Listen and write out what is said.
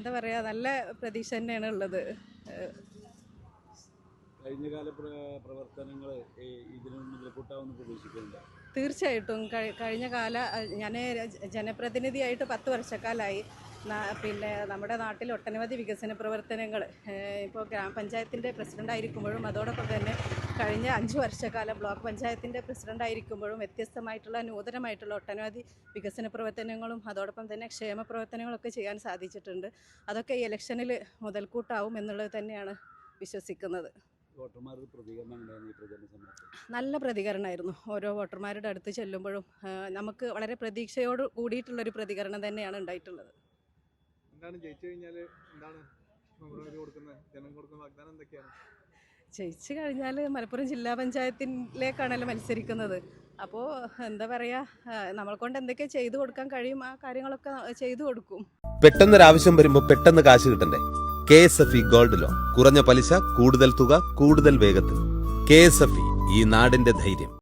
എന്താ പറയാ നല്ല പ്രതീക്ഷ തന്നെയാണ് ഉള്ളത്. കഴിഞ്ഞകാല പ്രവർത്തനങ്ങൾ പ്രതീക്ഷിക്കുന്നുണ്ട്. തീർച്ചയായിട്ടും. കഴിഞ്ഞ കാല ഞാൻ ജനപ്രതിനിധിയായിട്ട് പത്ത് വർഷക്കാലായി. പിന്നെ നമ്മുടെ നാട്ടിൽ ഒട്ടനവധി വികസന പ്രവർത്തനങ്ങൾ ഇപ്പോൾ ഗ്രാമപഞ്ചായത്തിന്റെ പ്രസിഡന്റ് ആയിരിക്കുമ്പോഴും അതോടൊപ്പം തന്നെ കഴിഞ്ഞ അഞ്ച് വർഷക്കാലം ബ്ലോക്ക് പഞ്ചായത്തിന്റെ പ്രസിഡന്റായിരിക്കുമ്പോഴും വ്യത്യസ്തമായിട്ടുള്ള നൂതനമായിട്ടുള്ള ഒട്ടനവധി വികസന പ്രവർത്തനങ്ങളും അതോടൊപ്പം തന്നെ ക്ഷേമ പ്രവർത്തനങ്ങളൊക്കെ ചെയ്യാൻ സാധിച്ചിട്ടുണ്ട്. അതൊക്കെ ഈ ഇലക്ഷനിൽ മുതൽക്കൂട്ടാവും എന്നുള്ളത് തന്നെയാണ് വിശ്വസിക്കുന്നത്. നല്ല പ്രതികരണമായിരുന്നു. ഓരോ വോട്ടർമാരുടെ അടുത്ത് ചെല്ലുമ്പോഴും നമുക്ക് വളരെ പ്രതീക്ഷയോട് കൂടിയിട്ടുള്ളൊരു പ്രതികരണം തന്നെയാണ് ഉണ്ടായിട്ടുള്ളത്. എന്താണ് ജയിച്ചു കഴിഞ്ഞാൽ എന്താണ്? കൊടുക്കുന്നത് ജനം കൊടുക്കുന്ന വാഗ്ദാനം എന്തൊക്കെയാണ്? ജയിച്ചു കഴിഞ്ഞാൽ മലപ്പുറം ജില്ലാ പഞ്ചായത്തിലേക്കാണല്ലോ മത്സരിക്കുന്നത്. അപ്പോൾ എന്താ പറയുക നമ്മളെ കൊണ്ട് എന്തൊക്കെ ചെയ്തു കൊടുക്കാൻ കഴിയും ആ കാര്യങ്ങളൊക്കെ ചെയ്തു കൊടുക്കും. പെട്ടെന്നൊരാവശ്യം വരുമ്പോൾ പെട്ടെന്ന് കാശ് കിട്ടണ്ടേ? K S F E gold loan. കുറഞ്ഞ പലിശ കൂടുതൽ തുക കൂടുതൽ വേഗത്തിൽ. കെ എസ് എഫ് ഇ ഈ നാടിന്റെ ധൈര്യം.